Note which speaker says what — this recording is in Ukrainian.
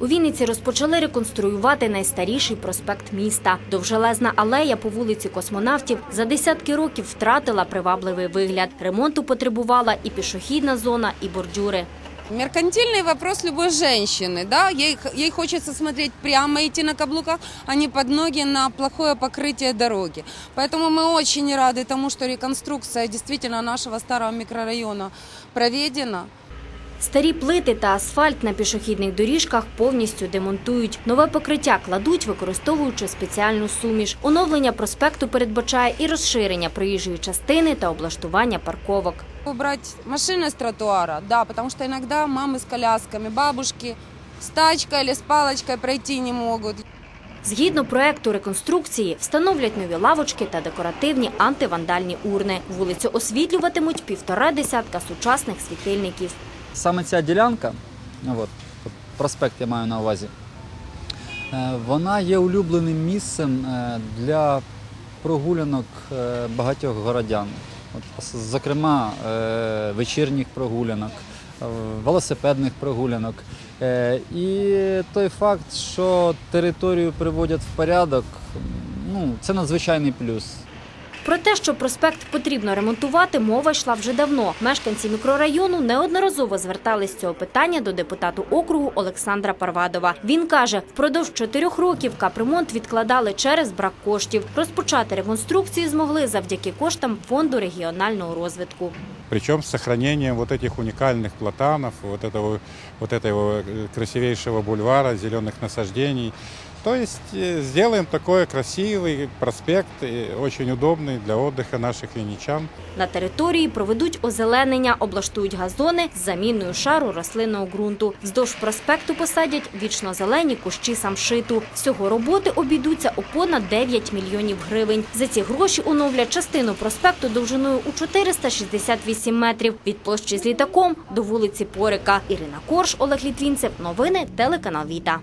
Speaker 1: У Вінниці розпочали реконструювати найстаріший проспект міста. Довжелезна алея по вулиці космонавтів за десятки років втратила привабливий вигляд. Ремонту потребувала і пішохідна зона, і бордюри.
Speaker 2: Меркантильный вопрос любой женщины, да, ей, ей хочется смотреть прямо, идти на каблуках, а не под ноги на плохое покрытие дороги. Поэтому мы очень рады тому, что реконструкция действительно нашего старого микрорайона проведена.
Speaker 1: Старі плити та асфальт на пішохідних доріжках повністю демонтують. Нове покриття кладуть, використовуючи спеціальну суміш. Оновлення проспекту передбачає і розширення проїжджої частини та облаштування парковок.
Speaker 2: Убрать машины с тротуара, да, потому что иногда мамы с колясками, бабушки с тачкой или с палочкой пройти не могут.
Speaker 1: Згідно проекту реконструкції, встановлять нові лавочки та декоративні антивандальні урни. Вулицю освітлюватимуть півтора десятка сучасних світильників.
Speaker 3: Саме ця ділянка, ну, от, проспект я маю на увазі, е, вона є улюбленим місцем е, для прогулянок е, багатьох городян. От, зокрема, вечірніх прогулянок, велосипедних прогулянок. І той факт, що територію приводять в порядок, ну, це надзвичайний плюс.
Speaker 1: Про те, що проспект потрібно ремонтувати, мова йшла вже давно. Мешканці мікрорайону неодноразово звертались з цього питання до депутату округу Олександра Парвадова. Він каже, впродовж чотирьох років капремонт відкладали через брак коштів. Розпочати реконструкцію змогли завдяки коштам фонду регіонального розвитку.
Speaker 4: Причем с сохранением вот этих уникальных платанов, вот этого, вот этого э, красивейшего бульвара, зеленых насаждений. То есть э, сделаем такой красивый проспект, э, очень удобный для отдыха наших винничан.
Speaker 1: На території проведуть озеленення, облаштують газони з заміною шару рослинного ґрунту. Вздовж проспекту посадять вічно-зелені кущі самшиту. Всього роботи обійдуться у понад 9 мільйонів гривень. За ці гроші оновлять частину проспекту довжиною у 468 метрів від площі з літаком до вулиці Порика. Ірина Корж, Олег Літвінцев. Новини телеканал Віта.